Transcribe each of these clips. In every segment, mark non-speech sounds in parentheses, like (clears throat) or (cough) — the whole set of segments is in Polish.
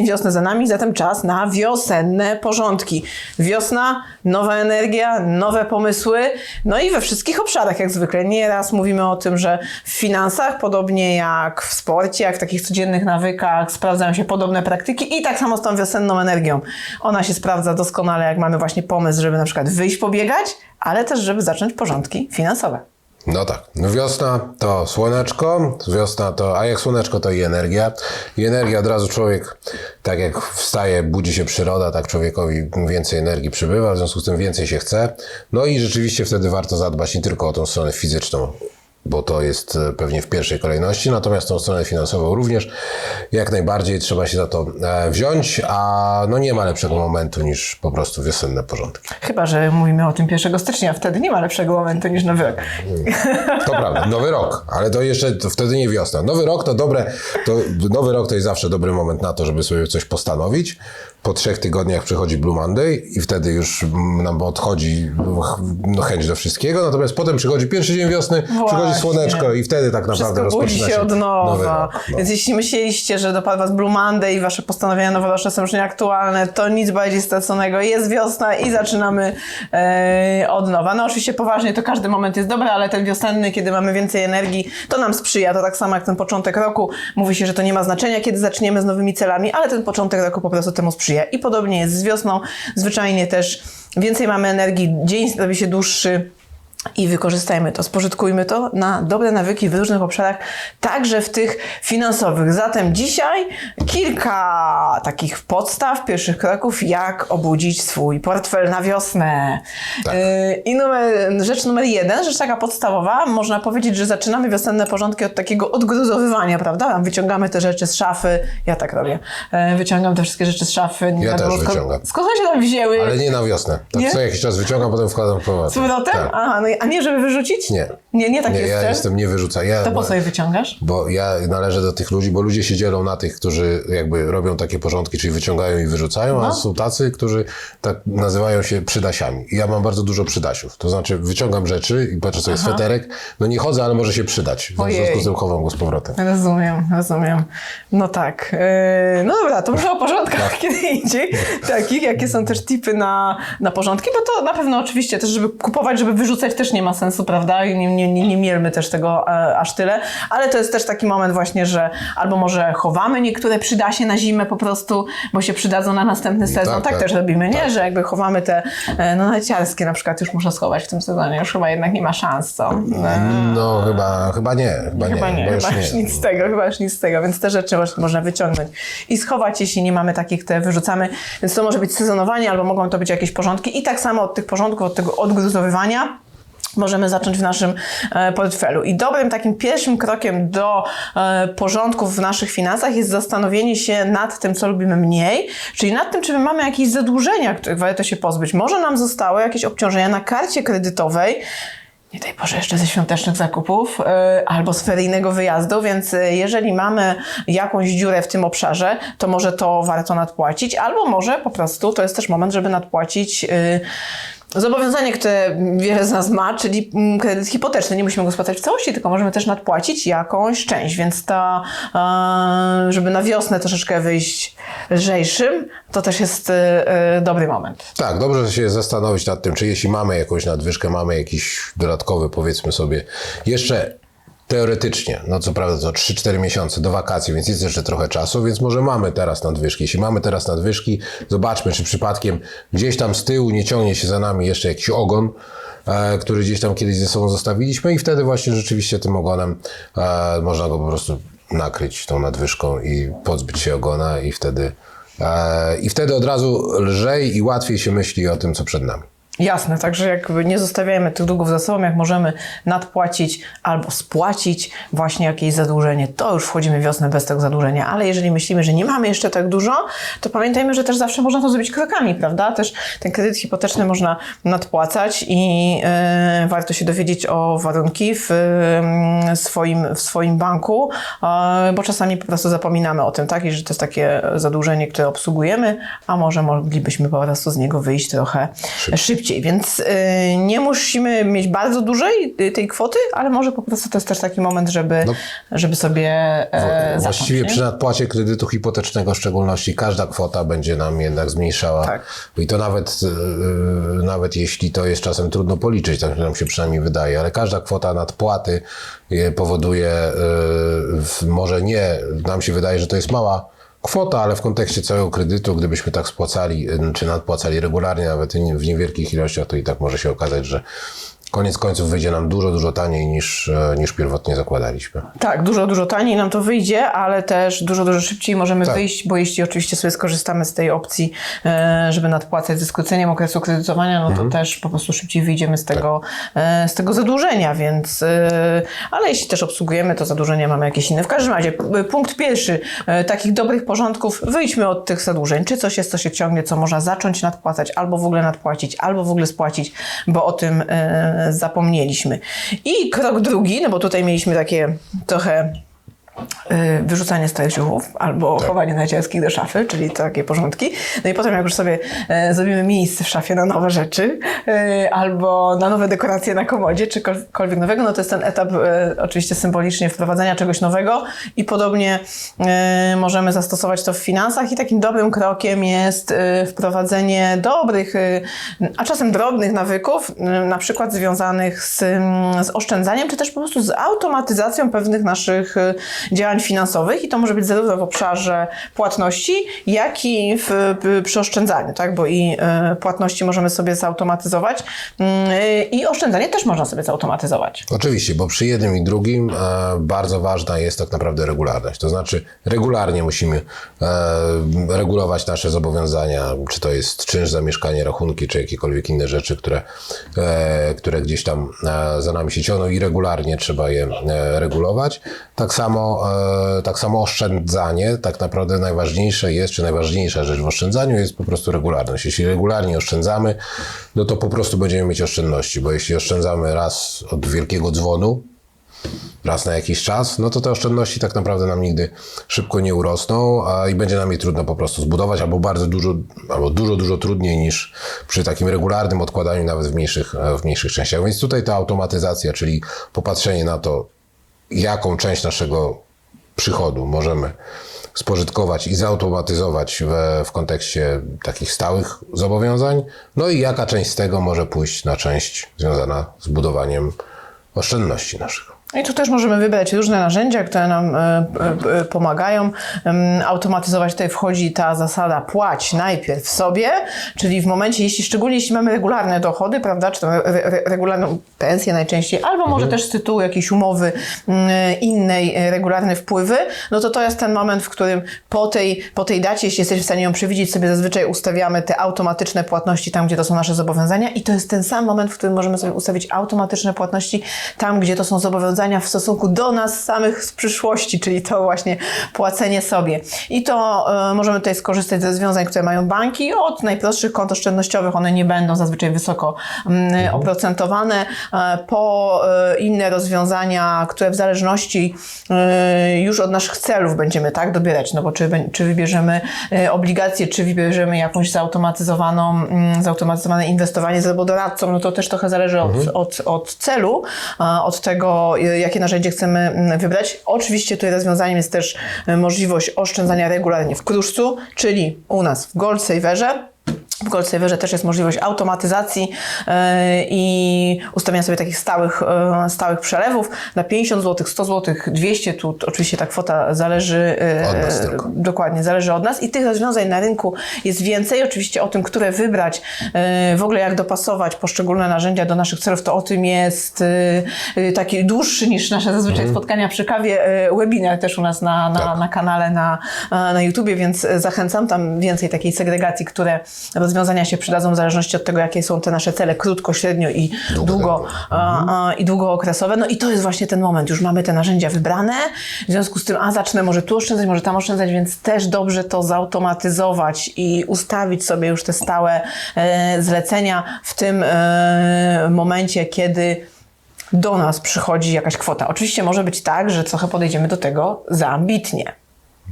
Tydzień wiosny za nami, zatem czas na wiosenne porządki. Wiosna, nowa energia, nowe pomysły, no i we wszystkich obszarach jak zwykle. Nieraz mówimy o tym, że w finansach, podobnie jak w sporcie, jak w takich codziennych nawykach, sprawdzają się podobne praktyki i tak samo z tą wiosenną energią. Ona się sprawdza doskonale, jak mamy właśnie pomysł, żeby na przykład wyjść pobiegać, ale też, żeby zacząć porządki finansowe. No tak, wiosna to słoneczko, wiosna to, a jak słoneczko to i energia. I energia od razu człowiek, tak jak wstaje, budzi się przyroda, tak człowiekowi więcej energii przybywa, w związku z tym więcej się chce. No i rzeczywiście wtedy warto zadbać nie tylko o tą stronę fizyczną, bo to jest e, pewnie w pierwszej kolejności, natomiast tą stronę finansową również jak najbardziej trzeba się za to e, wziąć, a no nie ma lepszego momentu niż po prostu wiosenne porządki. Chyba, że mówimy o tym 1 stycznia, wtedy nie ma lepszego momentu niż nowy rok. (laughs) To prawda, nowy rok, ale to jeszcze to wtedy nie wiosna. Nowy rok to dobre, to nowy rok to jest zawsze dobry moment na to, żeby sobie coś postanowić. Po trzech tygodniach przychodzi Blue Monday i wtedy już mm, nam odchodzi no, chęć do wszystkiego, natomiast potem przychodzi pierwszy dzień wiosny, przychodzi Właśnie. słoneczko i wtedy tak naprawdę Wszystko budzi rozpoczyna się od nowy nowa. rok. No. Więc jeśli myśleliście, że dopadł was Blue Monday i wasze postanowienia noworoczne są już nieaktualne, to nic bardziej straconego. Jest wiosna i zaczynamy e, od nowa. No oczywiście poważnie to każdy moment jest dobry, ale ten wiosenny, kiedy mamy więcej energii, to nam sprzyja. To tak samo jak ten początek roku. Mówi się, że to nie ma znaczenia, kiedy zaczniemy z nowymi celami, ale ten początek roku po prostu temu sprzyja. I podobnie jest z wiosną. Zwyczajnie też więcej mamy energii, dzień robi się dłuższy. I wykorzystajmy to, spożytkujmy to na dobre nawyki w różnych obszarach, także w tych finansowych. Zatem dzisiaj kilka takich podstaw, pierwszych kroków, jak obudzić swój portfel na wiosnę. Tak. Yy, I numer, rzecz numer jeden, rzecz taka podstawowa, można powiedzieć, że zaczynamy wiosenne porządki od takiego odgruzowywania, prawda? Wyciągamy te rzeczy z szafy, ja tak robię, Yy, wyciągam te wszystkie rzeczy z szafy. Ja też wyciągam. Skąd one się tam wzięły? Ale nie na wiosnę. Tak Nie? co jakiś czas wyciągam, potem wkładam w powrotem. Z powrotem? Tak. Aha, no, a nie, żeby wyrzucić? Nie. Nie, nie tak Nie, jest ja jestem nie wyrzucam. Ja, To po co je wyciągasz? Bo ja należę do tych ludzi, bo ludzie się dzielą na tych, którzy jakby robią takie porządki, czyli wyciągają i wyrzucają, No. a są tacy, którzy tak nazywają się przydasiami. I ja mam bardzo dużo przydasiów. To znaczy wyciągam rzeczy i patrzę sobie sweterek, no nie chodzę, ale może się przydać. W Ojej. związku z tym chowam go z powrotem. Rozumiem, rozumiem. No tak. Yy, no dobra, to może o porządkach kiedy indziej. Takich, jakie są też tipy na, na porządki, bo to na pewno oczywiście też, żeby kupować, żeby wyrzucać też nie ma sensu, prawda? Nie, nie, nie, nie mielmy też tego e, aż tyle. Ale to jest też taki moment właśnie, że albo może chowamy niektóre przydasie na zimę po prostu, bo się przydadzą na następny sezon. Tak, tak. też robimy, nie? Tak. Że jakby chowamy te, e, no narciarskie na przykład już muszę schować w tym sezonie. Już chyba jednak nie ma szans, co? E, No chyba, chyba nie. Chyba, Chyba nie, chyba już chyba już nic z tego, chyba już nic z tego, więc te rzeczy moż- można wyciągnąć i schować, jeśli nie mamy takich, te wyrzucamy. Więc to może być sezonowanie, albo mogą to być jakieś porządki. I tak samo od tych porządków, od tego odgruzowywania możemy zacząć w naszym e, portfelu. I dobrym takim pierwszym krokiem do e, porządków w naszych finansach jest zastanowienie się nad tym, co lubimy mniej, czyli nad tym, czy my mamy jakieś zadłużenia, których warto się pozbyć. Może nam zostały jakieś obciążenia na karcie kredytowej, nie daj Boże, jeszcze ze świątecznych zakupów yy, albo z feryjnego wyjazdu, więc jeżeli mamy jakąś dziurę w tym obszarze, to może to warto nadpłacić, albo może po prostu to jest też moment, żeby nadpłacić. Yy, Zobowiązanie, które wiele z nas ma, czyli mm, kredyt hipoteczny. Nie musimy go spłacać w całości, tylko możemy też nadpłacić jakąś część, więc to, e, żeby na wiosnę troszeczkę wyjść lżejszym, to też jest e, e, dobry moment. Tak, dobrze się zastanowić nad tym, czy jeśli mamy jakąś nadwyżkę, mamy jakiś dodatkowy, powiedzmy sobie, jeszcze teoretycznie, no co prawda to 3-4 miesiące do wakacji, więc jest jeszcze trochę czasu, więc może mamy teraz nadwyżki. Jeśli mamy teraz nadwyżki, zobaczmy, czy przypadkiem gdzieś tam z tyłu nie ciągnie się za nami jeszcze jakiś ogon, e, który gdzieś tam kiedyś ze sobą zostawiliśmy i wtedy właśnie rzeczywiście tym ogonem e, można go po prostu nakryć tą nadwyżką i pozbyć się ogona i wtedy, e, i wtedy od razu lżej i łatwiej się myśli o tym, co przed nami. Jasne, także jakby nie zostawiajmy tych długów za sobą, jak możemy nadpłacić albo spłacić właśnie jakieś zadłużenie, to już wchodzimy wiosnę bez tego zadłużenia, ale jeżeli myślimy, że nie mamy jeszcze tak dużo, to pamiętajmy, że też zawsze można to zrobić krokami, prawda? Też ten kredyt hipoteczny można nadpłacać i e, warto się dowiedzieć o warunki w e, swoim, w swoim banku, e, bo czasami po prostu zapominamy o tym, tak? I że to jest takie zadłużenie, które obsługujemy, a może moglibyśmy po prostu z niego wyjść trochę szybciej. Szybciej, więc y, nie musimy mieć bardzo dużej y, tej kwoty, ale może po prostu to jest też taki moment, żeby, żeby sobie e, Właściwie zacząć, przy nadpłacie kredytu hipotecznego w szczególności każda kwota będzie nam jednak zmniejszała. Tak. I to nawet, yy, nawet jeśli to jest czasem trudno policzyć, tak nam się przynajmniej wydaje, ale każda kwota nadpłaty powoduje, może nie, nam się wydaje, że to jest mała kwota, ale w kontekście całego kredytu, gdybyśmy tak spłacali, yy, czy nadpłacali regularnie, nawet w niewielkich ilościach, to i tak może się okazać, że koniec końców wyjdzie nam dużo, dużo taniej niż, e, niż pierwotnie zakładaliśmy. Tak, dużo, dużo taniej nam to wyjdzie, ale też dużo, dużo szybciej możemy Tak. wyjść, bo jeśli oczywiście sobie skorzystamy z tej opcji, e, żeby nadpłacać ze skróceniem okresu kredytowania, no to Mhm. też po prostu szybciej wyjdziemy z tego, Tak. z tego zadłużenia, więc ale jeśli też obsługujemy to zadłużenie, mamy jakieś inne. W każdym razie, punkt pierwszy, takich dobrych porządków, wyjdźmy od tych zadłużeń. Czy coś jest, co się ciągnie, co można zacząć nadpłacać, albo w ogóle nadpłacić, albo w ogóle spłacić, bo o tym zapomnieliśmy. I krok drugi, no bo tutaj mieliśmy takie trochę wyrzucanie starych ciuchów albo chowanie najcielskich do szafy, czyli takie porządki. No i potem jak już sobie e, zrobimy miejsce w szafie na nowe rzeczy e, albo na nowe dekoracje na komodzie, czy cokolwiek nowego, no to jest ten etap e, oczywiście symbolicznie wprowadzania czegoś nowego i podobnie możemy zastosować to w finansach i takim dobrym krokiem jest wprowadzenie dobrych, a czasem drobnych nawyków, na przykład związanych z, mm, z oszczędzaniem, czy też po prostu z automatyzacją pewnych naszych działań finansowych i to może być zarówno w obszarze płatności, jak i w, przy oszczędzaniu, tak? bo i e, płatności możemy sobie zautomatyzować mm, i oszczędzanie też można sobie zautomatyzować. Oczywiście, bo przy jednym i drugim e, bardzo ważna jest tak naprawdę regularność. To znaczy, regularnie musimy e, regulować nasze zobowiązania, czy to jest czynsz za mieszkanie, rachunki, czy jakiekolwiek inne rzeczy, które, które gdzieś tam za nami się ciągną i regularnie trzeba je regulować. Tak samo, e, tak samo oszczędzanie, tak naprawdę najważniejsze jest, czy najważniejsza rzecz w oszczędzaniu jest po prostu regularność. Jeśli regularnie oszczędzamy, no to po prostu będziemy mieć oszczędności, bo jeśli oszczędzamy raz od wielkiego dzwonu, raz na jakiś czas, no to te oszczędności tak naprawdę nam nigdy szybko nie urosną a i będzie nam je trudno po prostu zbudować, albo bardzo dużo, albo dużo, dużo trudniej niż przy takim regularnym odkładaniu nawet w mniejszych, e, w mniejszych częściach. Więc tutaj ta automatyzacja, czyli popatrzenie na to, jaką część naszego przychodu możemy spożytkować i zautomatyzować w, w kontekście takich stałych zobowiązań, no i jaka część z tego może pójść na część związana z budowaniem oszczędności naszych. I tu też możemy wybrać różne narzędzia, które nam e, e, e, pomagają. Automatyzować tutaj wchodzi ta zasada płać najpierw sobie, czyli w momencie, jeśli szczególnie jeśli mamy regularne dochody, prawda, czy to re, re, regularną pensję najczęściej, albo może też z tytułu jakiejś umowy innej regularne wpływy, no to to jest ten moment, w którym po tej, po tej dacie, jeśli jesteśmy w stanie ją przewidzieć, sobie zazwyczaj ustawiamy te automatyczne płatności tam, gdzie to są nasze zobowiązania i to jest ten sam moment, w którym możemy sobie ustawić automatyczne płatności tam, gdzie to są zobowiązania w stosunku do nas samych z przyszłości, czyli to właśnie płacenie sobie. I to e, możemy tutaj skorzystać ze rozwiązań, które mają banki, od najprostszych kont oszczędnościowych, one nie będą zazwyczaj wysoko mm, oprocentowane, e, po e, inne rozwiązania, które w zależności e, już od naszych celów będziemy tak dobierać, no bo czy, czy wybierzemy e, obligacje, czy wybierzemy jakąś zautomatyzowaną, mm, zautomatyzowane inwestowanie z robodoradcą, no to też trochę zależy od, od, od celu, a, od tego, e, jakie narzędzie chcemy mm, wybrać. Oczywiście tutaj rozwiązaniem jest też e, możliwość oszczędzania regularnie w kruszcu, czyli u nas w Gold Saverze. W Goldsaverze też jest możliwość automatyzacji e, i ustawiania sobie takich stałych, e, stałych przelewów na 50 zł, 100 zł, 200. Tu oczywiście ta kwota zależy e, Od nas tylko. Dokładnie, zależy od nas i tych rozwiązań na rynku jest więcej. Oczywiście o tym, które wybrać, w ogóle jak dopasować poszczególne narzędzia do naszych celów, to o tym jest taki dłuższy niż nasze zazwyczaj Mhm. spotkania przy kawie, webinar też u nas na, na, Tak. na kanale na, na YouTubie, więc zachęcam tam więcej takiej segregacji, które rozwiązania się przydadzą w zależności od tego, jakie są te nasze cele krótko, średnio i długo, Długoterminowe. a, a, i długookresowe. No i to jest właśnie ten moment. Już mamy te narzędzia wybrane, w związku z tym, a zacznę może tu oszczędzać, może tam oszczędzać, więc też dobrze to zautomatyzować i ustawić sobie już te stałe e, zlecenia w tym e, momencie, kiedy do nas przychodzi jakaś kwota. Oczywiście może być tak, że trochę podejdziemy do tego za ambitnie.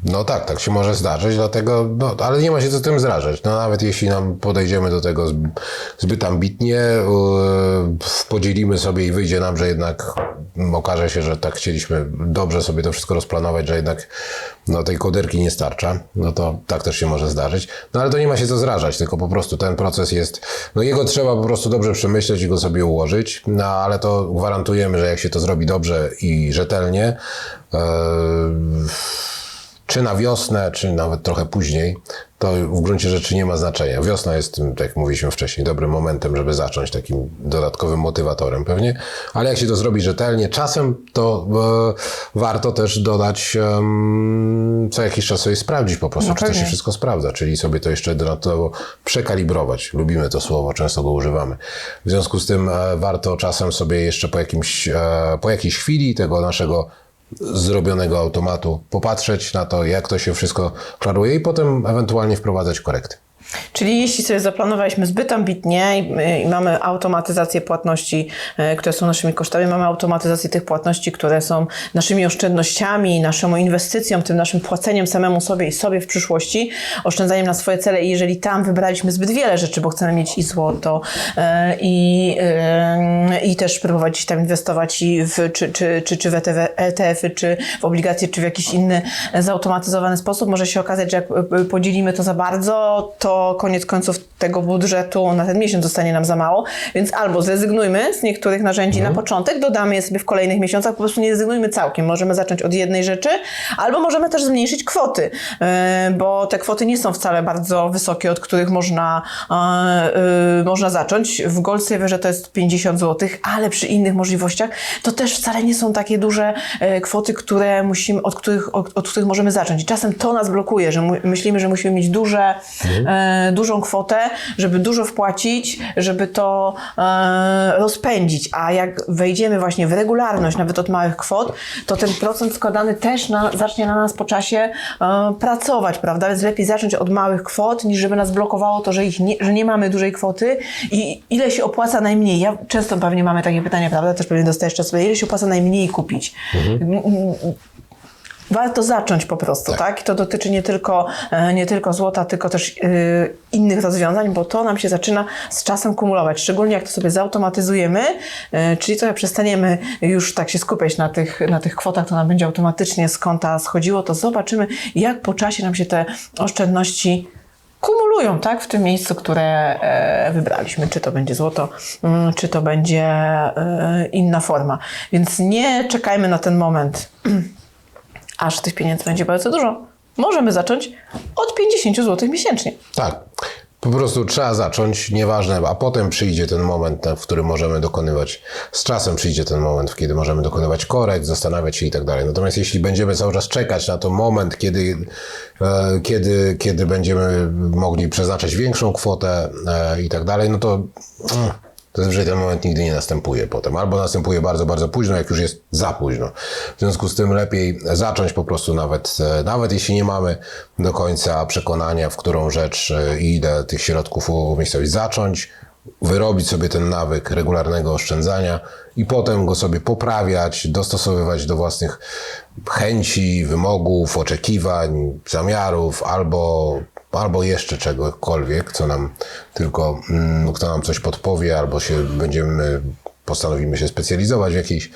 No tak, tak się może zdarzyć, dlatego, no, ale nie ma się co tym zrażać. No, nawet jeśli nam podejdziemy do tego zb- zbyt ambitnie, yy, podzielimy sobie i wyjdzie nam, że jednak okaże się, że tak chcieliśmy dobrze sobie to wszystko rozplanować, że jednak no, tej koderki nie starcza, no to tak też się może zdarzyć. No ale to nie ma się co zrażać, tylko po prostu ten proces jest, no jego trzeba po prostu dobrze przemyśleć i go sobie ułożyć, no ale to gwarantujemy, że jak się to zrobi dobrze i rzetelnie, yy, czy na wiosnę, czy nawet trochę później, to w gruncie rzeczy nie ma znaczenia. Wiosna jest, tym, tak jak mówiliśmy wcześniej, dobrym momentem, żeby zacząć takim dodatkowym motywatorem pewnie, ale jak się to zrobi rzetelnie, czasem to e, warto też dodać em, co jakiś czas sobie sprawdzić po prostu, No czy to się wszystko sprawdza, czyli sobie to jeszcze dodatkowo przekalibrować. Lubimy to słowo, często go używamy. W związku z tym e, warto czasem sobie jeszcze po, jakimś, e, po jakiejś chwili tego naszego zrobionego automatu popatrzeć na to, jak to się wszystko klaruje i potem ewentualnie wprowadzać korekty. Czyli jeśli sobie zaplanowaliśmy zbyt ambitnie i, i mamy automatyzację płatności, e, które są naszymi kosztami, mamy automatyzację tych płatności, które są naszymi oszczędnościami, naszą inwestycją, tym naszym płaceniem samemu sobie i sobie w przyszłości, oszczędzaniem na swoje cele i jeżeli tam wybraliśmy zbyt wiele rzeczy, bo chcemy mieć i złoto e, i, e, i też próbować tam inwestować i w, czy, czy, czy, czy w ETF-y, czy w obligacje, czy w jakiś inny zautomatyzowany sposób, może się okazać, że jak podzielimy to za bardzo, to koniec końców tego budżetu na ten miesiąc zostanie nam za mało, więc albo zrezygnujmy z niektórych narzędzi na początek, dodamy je sobie w kolejnych miesiącach, po prostu nie rezygnujmy całkiem. Możemy zacząć od jednej rzeczy, albo możemy też zmniejszyć kwoty, e, bo te kwoty nie są wcale bardzo wysokie, od których można, e, e, można zacząć. W Gold Saverze to jest 50 zł, ale przy innych możliwościach to też wcale nie są takie duże kwoty, które musimy, od, których, od, od których możemy zacząć. I czasem to nas blokuje, że myślimy, że musimy mieć duże, e, dużą kwotę, żeby dużo wpłacić, żeby to e, rozpędzić. A jak wejdziemy właśnie w regularność, nawet od małych kwot, to ten procent składany też na, zacznie na nas po czasie e, pracować, prawda? Więc lepiej zacząć od małych kwot, niż żeby nas blokowało to, że, ich nie, że nie mamy dużej kwoty i ile się opłaca najmniej. Ja często pewnie mamy takie pytania, prawda? Też pewnie dostajesz czasem, ile się opłaca najmniej kupić. M- m- Warto zacząć po prostu, tak? I to dotyczy nie tylko, e, nie tylko złota, tylko też y, innych rozwiązań, bo to nam się zaczyna z czasem kumulować. Szczególnie jak to sobie zautomatyzujemy, y, czyli trochę przestaniemy już tak się skupiać na tych, na tych kwotach, to nam będzie automatycznie z konta schodziło, to zobaczymy, jak po czasie nam się te oszczędności kumulują, tak? W tym miejscu, które wybraliśmy. Czy to będzie złoto, mm, czy to będzie inna forma. Więc nie czekajmy na ten moment (clears throat) aż tych pieniędzy będzie bardzo dużo. Możemy zacząć od 50 zł miesięcznie. Tak. Po prostu trzeba zacząć, nieważne, a potem przyjdzie ten moment, w którym możemy dokonywać, z czasem przyjdzie ten moment, kiedy możemy dokonywać korekt, zastanawiać się i tak dalej. Natomiast jeśli będziemy cały czas czekać na to moment, kiedy, e, kiedy, kiedy będziemy mogli przeznaczać większą kwotę e, i tak dalej, no to mm, zazwyczaj ten moment nigdy nie następuje potem. Albo następuje bardzo, bardzo późno, jak już jest za późno. W związku z tym lepiej zacząć po prostu nawet, e, nawet jeśli nie mamy do końca przekonania, w którą rzecz e, i tych środków umiejscowić, zacząć, wyrobić sobie ten nawyk regularnego oszczędzania i potem go sobie poprawiać, dostosowywać do własnych chęci, wymogów, oczekiwań, zamiarów albo albo jeszcze czegokolwiek, co nam tylko, mm, kto nam coś podpowie, albo się będziemy, postanowimy się specjalizować w jakiejś,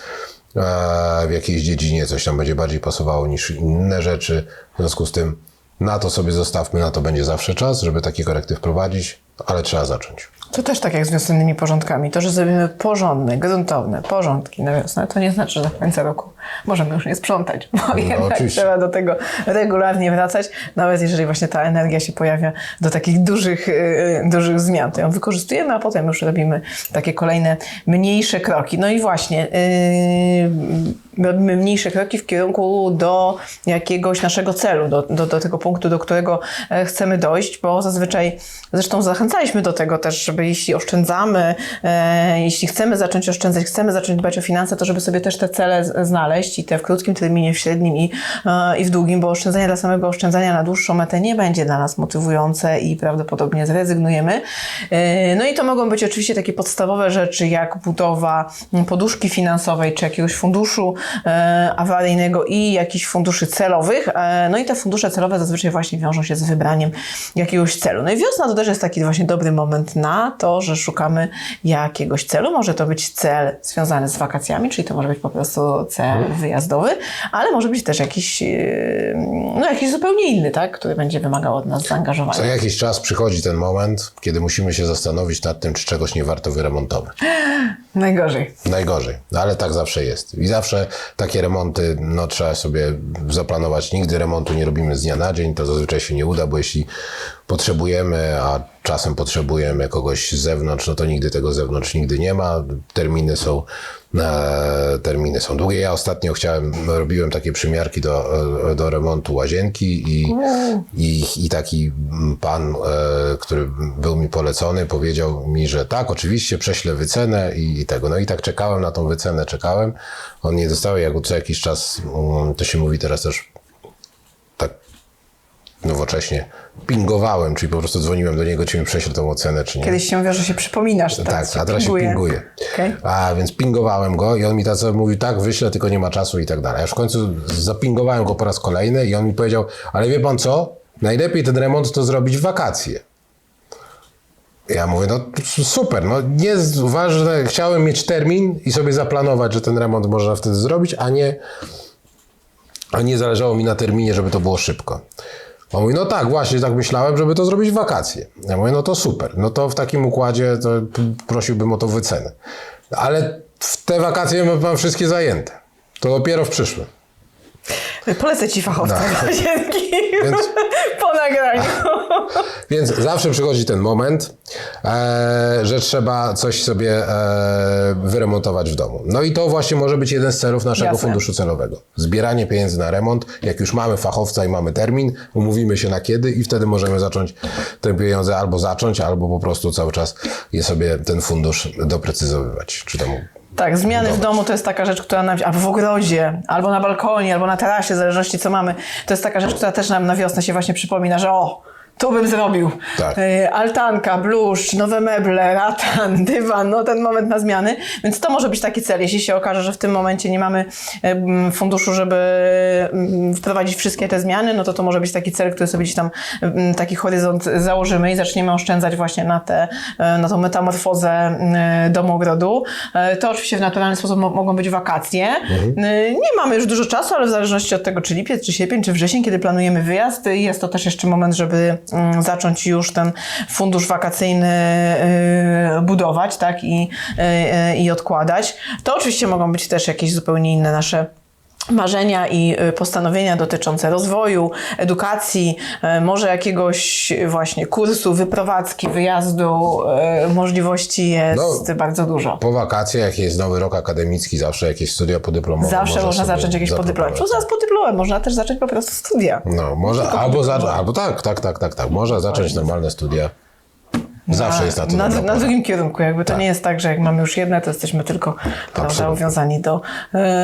w jakiejś dziedzinie, coś tam będzie bardziej pasowało niż inne rzeczy. W związku z tym na to sobie zostawmy, na to będzie zawsze czas, żeby takie korekty wprowadzić, ale trzeba zacząć. To też tak jak z wiosennymi porządkami. To, że zrobimy porządne, gruntowne porządki na wiosnę, to nie znaczy, że do końca roku możemy już nie sprzątać, bo jednak oczywiście. trzeba do tego regularnie wracać, nawet jeżeli właśnie ta energia się pojawia do takich dużych, yy, dużych zmian. To ją wykorzystujemy, a potem już robimy takie kolejne mniejsze kroki. No i właśnie, yy, mniejsze kroki w kierunku do jakiegoś naszego celu, do, do, do tego punktu, do którego e, chcemy dojść, bo zazwyczaj, zresztą zachęcaliśmy do tego też, żeby jeśli oszczędzamy, e, jeśli chcemy zacząć oszczędzać, chcemy zacząć dbać o finanse, to żeby sobie też te cele znaleźć i te w krótkim terminie, w średnim i, e, i w długim, bo oszczędzanie dla samego oszczędzania na dłuższą metę nie będzie dla nas motywujące i prawdopodobnie zrezygnujemy. E, No i to mogą być oczywiście takie podstawowe rzeczy, jak budowa poduszki finansowej, czy jakiegoś funduszu awaryjnego i jakichś funduszy celowych. E, no i te fundusze celowe zazwyczaj właśnie wiążą się z wybraniem jakiegoś celu. No i wiosna to też jest taki właśnie dobry moment na to, że szukamy jakiegoś celu. Może to być cel związany z wakacjami, czyli to może być po prostu cel wyjazdowy, ale może być też jakiś, e, no jakiś zupełnie inny, tak? który będzie wymagał od nas Co zaangażowania. jakiś czas przychodzi ten moment, kiedy musimy się zastanowić nad tym, czy czegoś nie warto wyremontować. Najgorzej. Najgorzej, no ale tak zawsze jest. I zawsze takie remonty, no trzeba sobie zaplanować. Nigdy remontu nie robimy z dnia na dzień, to zazwyczaj się nie uda, bo jeśli potrzebujemy, a czasem potrzebujemy kogoś z zewnątrz, no to nigdy tego z zewnątrz nigdy nie ma. Terminy są, terminy są długie. Ja ostatnio chciałem, robiłem takie przymiarki do, do remontu łazienki i, i, i taki pan, e, który był mi polecony, powiedział mi, że tak, oczywiście prześlę wycenę i, i tego. No i tak czekałem na tą wycenę, czekałem. On nie dostał, jak co jakiś czas, mm, to się mówi teraz też tak nowocześnie, pingowałem, czyli po prostu dzwoniłem do niego, czy mi prześle tą ocenę, czy nie. Kiedyś się mówi, że się przypominasz. Tak, się a teraz pinguje. się pinguje. Okej. A więc pingowałem go i on mi tak sobie mówi, tak, wyślę, tylko nie ma czasu i tak dalej. Ja już w końcu zapingowałem go po raz kolejny i on mi powiedział, ale wie pan co? Najlepiej ten remont to zrobić w wakacje. Ja mówię, no super, no nie ważne, chciałem mieć termin i sobie zaplanować, że ten remont można wtedy zrobić, a nie, a nie zależało mi na terminie, żeby to było szybko. On mówi, no tak, właśnie tak myślałem, żeby to zrobić w wakacje. Ja mówię, no to super, no to w takim układzie to prosiłbym o tą wycenę. Ale w te wakacje mam wszystkie zajęte. To dopiero w przyszłym. Polecę ci fachowca łazienki Więc- po nagraniu. (laughs) Więc zawsze przychodzi ten moment, e, że trzeba coś sobie e, wyremontować w domu. No i to właśnie może być jeden z celów naszego Jasne. funduszu celowego. Zbieranie pieniędzy na remont. Jak już mamy fachowca i mamy termin, umówimy się na kiedy i wtedy możemy zacząć te pieniądze albo zacząć, albo po prostu cały czas je sobie ten fundusz doprecyzowywać. Czy tam Tak, zmiany w domu to jest taka rzecz, która nam, albo w ogrodzie, albo na balkonie, albo na tarasie, w zależności co mamy. To jest taka rzecz, która też nam na wiosnę się właśnie przypomina, że o, tu bym zrobił. Tak. E, Altanka, bluszcz, nowe meble, ratan, (laughs) dywan, no ten moment na zmiany. Więc to może być taki cel. Jeśli się okaże, że w tym momencie nie mamy em, funduszu, żeby wprowadzić wszystkie te zmiany, no to to może być taki cel, który sobie gdzieś tam taki horyzont założymy i zaczniemy oszczędzać właśnie na, te, e, na tą metamorfozę e, domu ogrodu. E, To oczywiście w naturalny sposób mo- mogą być wakacje. E, Nie mamy już dużo czasu, ale w zależności od tego, czy lipiec, czy sierpień, czy wrzesień, kiedy planujemy wyjazd, jest to też jeszcze moment, żeby zacząć już ten fundusz wakacyjny e, budować, tak, i, e, e, i odkładać. To oczywiście mogą być też jakieś zupełnie inne nasze marzenia i y, postanowienia dotyczące rozwoju, edukacji, y, może jakiegoś właśnie kursu, wyprowadzki, wyjazdu, y, możliwości jest No, bardzo dużo. po wakacjach, jest nowy rok akademicki, zawsze jakieś studia podyplomowe. Zawsze można zacząć jakieś podyplomy. Co zaraz po dyplomie? Można też zacząć po prostu studia. No, może, albo, za, albo tak, tak, tak, tak, tak. Można zacząć normalne studia. Zawsze jest na to na, na drugim kierunku. Jakby to nie jest tak, że jak mamy już jedne, to jesteśmy tylko prawda, Absolutnie. uwiązani do,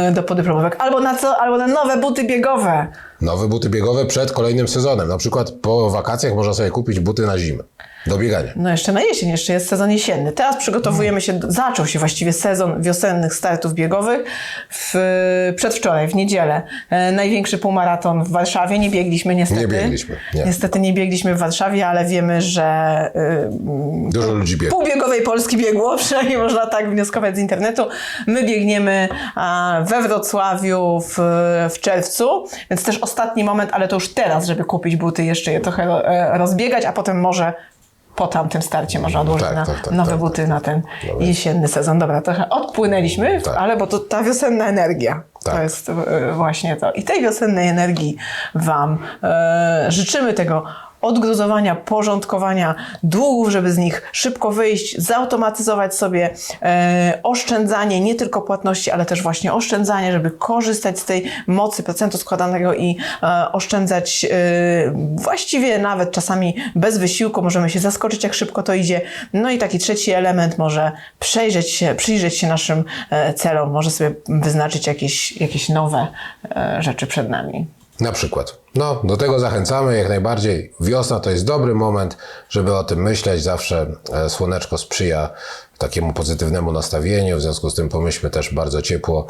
y, do podyplomówek. Albo na co? Albo na nowe buty biegowe. Nowe buty biegowe przed kolejnym sezonem. Na przykład po wakacjach można sobie kupić buty na zimę. Do biegania. No jeszcze na jesień, jeszcze jest sezon jesienny. Teraz przygotowujemy się, zaczął się właściwie sezon wiosennych startów biegowych. W, przedwczoraj, w niedzielę, e, największy półmaraton w Warszawie. Nie biegliśmy niestety. Nie biegliśmy, nie. Niestety nie biegliśmy w Warszawie, ale wiemy, że y, Dużo ludzi biega. pół biegowej Polski biegło, (laughs) przynajmniej można tak wnioskować z internetu. My biegniemy we Wrocławiu w, w czerwcu, więc też ostatni moment, ale to już teraz, żeby kupić buty, jeszcze je trochę e, rozbiegać, a potem może po tamtym starcie można odłożyć Tak, na tak, tak, nowe tak, buty tak, na ten Dobra. jesienny sezon. Dobra, trochę odpłynęliśmy, Tak. ale bo to ta wiosenna energia. To jest e, właśnie to. I tej wiosennej energii Wam e, życzymy tego odgruzowania, porządkowania długów, żeby z nich szybko wyjść, zautomatyzować sobie e, oszczędzanie, nie tylko płatności, ale też właśnie oszczędzanie, żeby korzystać z tej mocy procentu składanego i e, oszczędzać e, właściwie nawet czasami bez wysiłku. Możemy się zaskoczyć, jak szybko to idzie. No i taki trzeci element może przejrzeć się, przyjrzeć się naszym e, celom, może sobie wyznaczyć jakieś, jakieś nowe e, rzeczy przed nami. Na przykład. No, do tego zachęcamy jak najbardziej. Wiosna to jest dobry moment, żeby o tym myśleć. Zawsze e, słoneczko sprzyja takiemu pozytywnemu nastawieniu. W związku z tym pomyślmy też bardzo ciepło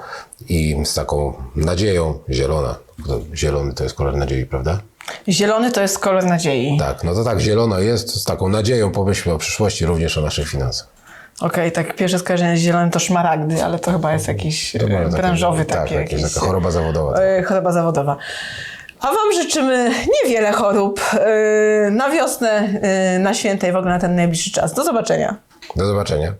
i z taką nadzieją zielona. Zielony to jest kolor nadziei, prawda? Zielony to jest kolor nadziei. Tak, no to tak, zielono jest. Z taką nadzieją pomyślmy o przyszłości, również o naszych finansach. Okej, tak pierwsze skojarzenie z zielonym to szmaragdy, ale to chyba jest jakiś To e, branżowy tak, taki. jakiś, taka choroba zawodowa. tak. e, choroba zawodowa. A Wam życzymy niewiele chorób e, na wiosnę, e, na święta i w ogóle na ten najbliższy czas. Do zobaczenia. Do zobaczenia.